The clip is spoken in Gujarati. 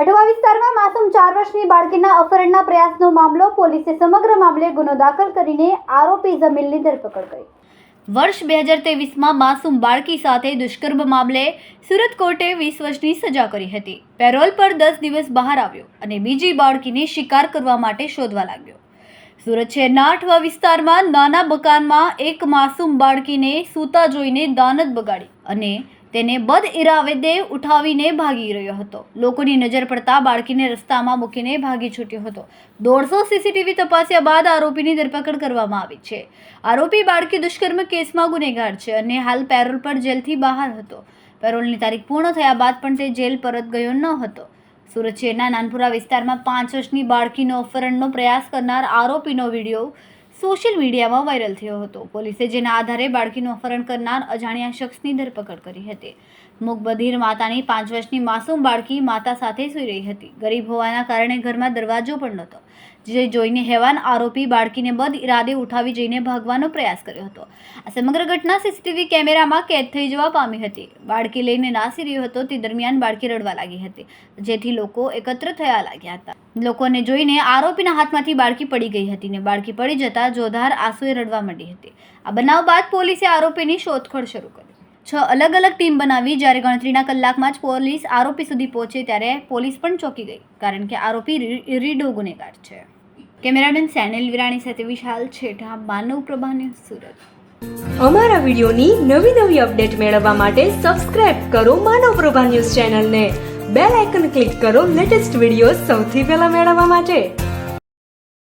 અઠવા વિસ્તારમાં માસૂમ ચાર વર્ષની બાળકીના અપહરણના પ્રયાસનો મામલો, પોલીસે સમગ્ર મામલે ગુનો દાખલ કરીને આરોપી જમીલની ધરપકડ કરી. વર્ષ બે હજાર તેવીસમાં માસૂમ બાળકી સાથે દુષ્કર્મ મામલે સુરત કોર્ટે વીસ વર્ષની સજા કરી હતી. પેરોલ પર દસ દિવસ બહાર આવ્યો અને બીજી બાળકીને શિકાર કરવા માટે શોધવા લાગ્યો. સુરત શહેરના અઠવા વિસ્તારમાં નાના મકાનમાં એક માસૂમ બાળકીને સૂતા જોઈને દાનત બગાડી અને તેને બદ ઇરાવેદે ઉઠાવીને ભાગી રહ્યો હતો. લોકોની નજર પડતા બાળકીને રસ્તામાં મૂકીને ભાગી છૂટ્યો હતો. દોઢસો સીસીટીવી તપાસ્યા બાદ આરોપીની ધરપકડ કરવામાં આવી છે. આરોપી બાળકી દુષ્કર્મ કેસમાં ગુનેગાર છે અને હાલ પેરોલ પર જેલથી બહાર હતો. પેરોલની તારીખ પૂર્ણ થયા બાદ પણ તે જેલ પરત ગયો ન હતો. સુરત શહેરના નાનપુરા વિસ્તારમાં પાંચ વર્ષની બાળકીનો અપહરણનો પ્રયાસ કરનાર આરોપીનો વીડિયો સોશિયલ મીડિયામાં વાયરલ થયો હતો. પોલીસે જેના આધારે બાળકીનું અપહરણ કરનાર અજાણ્યા શખ્સની ધરપકડ કરી હતી. મુખબધીર માતાની પાંચ વર્ષની માસૂમ બાળકી માતા સાથે સૂઈ રહી હતી. ગરીબ હોવાના કારણે ઘરમાં દરવાજો પણ નહોતો. જે જોઈને હેવાન આરોપી બાળકીને બદ ઇરાદે ઉઠાવી જઈને ભાગવાનો પ્રયાસ કર્યો હતો. આ સમગ્ર ઘટના સીસીટીવી કેમેરામાં કેદ થઈ જવા પામી હતી. બાળકી લઈને નાસી રહ્યો હતો, તે દરમિયાન બાળકી રડવા લાગી હતી. જેથી લોકો એકત્ર થયા લાગ્યા હતા. લોકોને જોઈને આરોપીના હાથમાંથી બાળકી પડી ગઈ હતી ને બાળકી પડી જતા જોધાર આંસુએ રડવા માંડી હતી. આ બનાવ બાદ પોલીસે આરોપીની શોધખોળ શરૂ કરી. છ અલગ અલગ ટીમ બનાવી જ્યારે ગણતરીના કલાકમાં જ પોલીસ આરોપી સુધી પહોંચે ત્યારે પોલીસ પણ ચોંકી ગઈ, કારણ કે આરોપી રીડો ગુનેગાર છે. કેમેરામેન સેનેલ વિરાણી સાથે વિશાલ છેઠા, માનવ પ્રભા સુરત. અમારા વિડીયોની નવી નવી અપડેટ મેળવવા માટે સબસ્ક્રાઇબ કરો માનવ પ્રભા ન્યૂઝ ચેનલને. બેલ આઇકન ક્લિક કરો લેટેસ્ટ વીડિયો સૌથી પહેલા મેળવવા માટે.